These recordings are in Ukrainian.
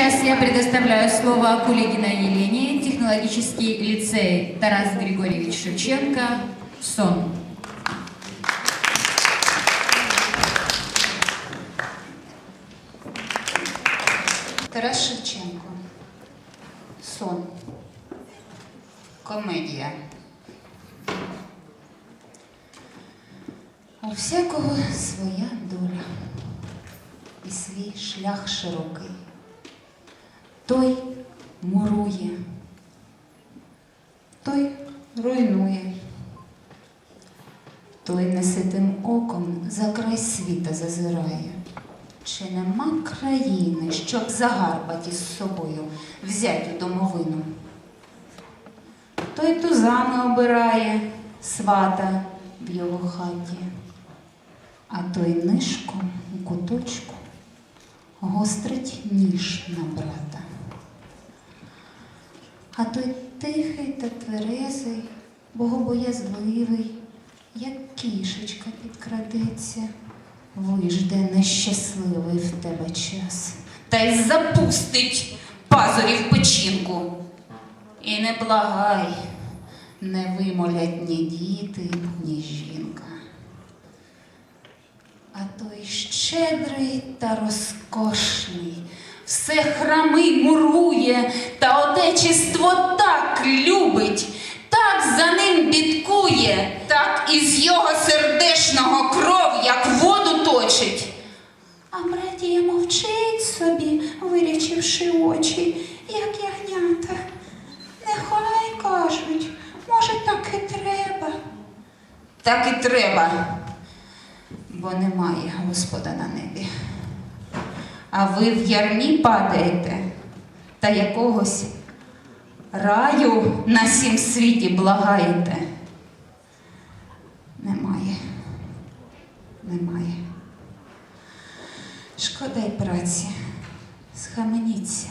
сейчас я предоставляю слово Кулигиной Елене, технологический лицей Тарас Григорьевич Шевченко, СОН. Тарас Шевченко. Сон. Комедія. У всякого своя доля і свій шлях широкий. Той мурує, той руйнує, той неситим оком за край світа зазирає. Чи нема країни, щоб загарбати з собою взяти домовину? Той тузами обирає свата в його хаті, а той нишком у куточку гострить ніж на брата. А той тихий та тверезий, богобоязливий, як кішечка підкрадеться, вижде нещасливий в тебе час, та й запустить пазурі в печінку. І не благай, не вимолять ні діти, ні жінка. А той щедрий та розкошний, все храми мурує, та отечество так любить, так за ним бідкує, так із його сердешного кров, як воду точить. А братія мовчить собі, вирячивши очі, як ягнята. Нехай кажуть, може, так і треба. Так і треба, бо немає Господа на небі. А ви в ярмі падаєте та якогось раю на сім світі благаєте. Немає, немає. Шкода й праці, схаменіться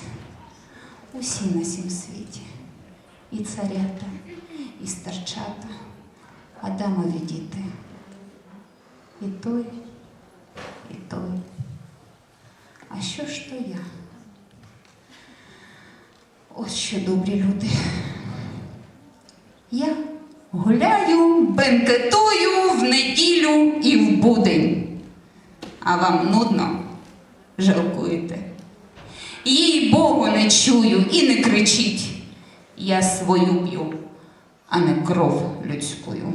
усі на сім світі, і царята, і старчата, Адамові діти, і той, і той. А що ж то я? Ось що добрі люди. Я гуляю, бенкетую в неділю і в будень. А вам нудно жалкуєте. Їй Богу не чую і не кричіть. Я свою б'ю, а не кров людською.